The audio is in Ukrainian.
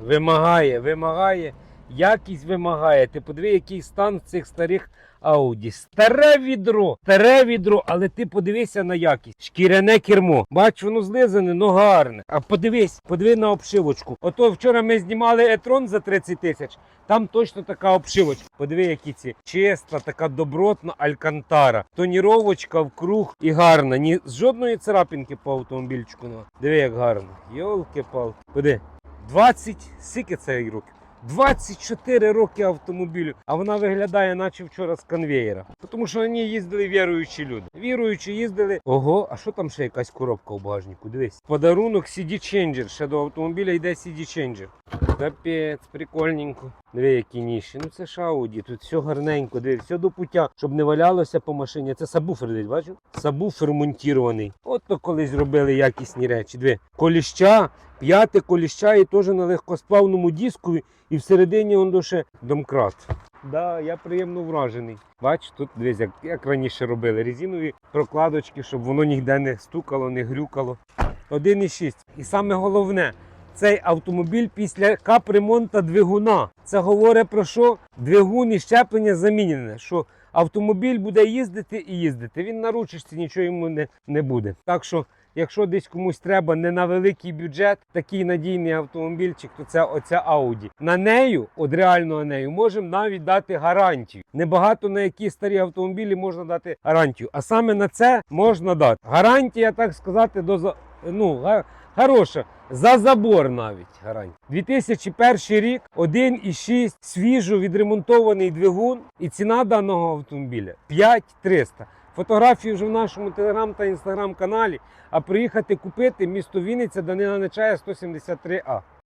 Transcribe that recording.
Вимагає, вимагає. Якість вимагає. Ти подиви, який стан цих старих Ауді. Старе відро, старе відро, але ти подивися на якість. Шкіряне кермо. Бач, воно злизане, но гарне. А подивись, подиви на обшивочку. Ото вчора ми знімали етрон за 30 тисяч. Там точно така обшивочка. Подиви, які ці чиста, така добротна алькантара. Тоніровочка в круг і гарна. Ні з жодної царапинки по автомобільчику. Диви, як гарно. Йолки-палки. Куди? 20, скільки це років? 24 роки автомобілю, а вона виглядає, наче вчора з конвеєра. Тому що на ній їздили віруючі люди. Віруючі їздили. Ого, а що там ще якась коробка у багажнику? Дивись. Подарунок CD Changer. Ще до автомобіля йде CD Changer. Капець, прикольненько. Диви, які ніші. Ну це Audi, тут все гарненько, диви, все до пуття, щоб не валялося по машині. Це сабвуфер десь, бачив? Сабвуфер монтірований. От то колись робили якісні речі. Диви, коліща, п'яте коліща і теж на легкосплавному дискові, і всередині он ще домкрат. Да, я приємно вражений. Бач, тут дивись, як, як раніше робили. Резинові прокладочки, щоб воно ніде не стукало, не грюкало. 1,6. І саме головне, цей автомобіль після капремонту двигуна. Це говорить про що двигун і щеплення замінене. Що автомобіль буде їздити і їздити. Він на ручечці нічого йому не, не буде. Так що, якщо десь комусь треба не на великий бюджет, такий надійний автомобільчик, то це оця Audi. На нею, от реально на нею, можемо навіть дати гарантію. Небагато на які старі автомобілі можна дати гарантію. А саме на це можна дати. Гарантія, так сказати, до ну, хороша. За забор навіть гарантія. 2001 рік, 1,6 свіжо відремонтований двигун і ціна даного автомобіля 5300. Фотографії вже в нашому телеграм та інстаграм каналі. А приїхати купити місто Вінниця Данина Нечая 173А.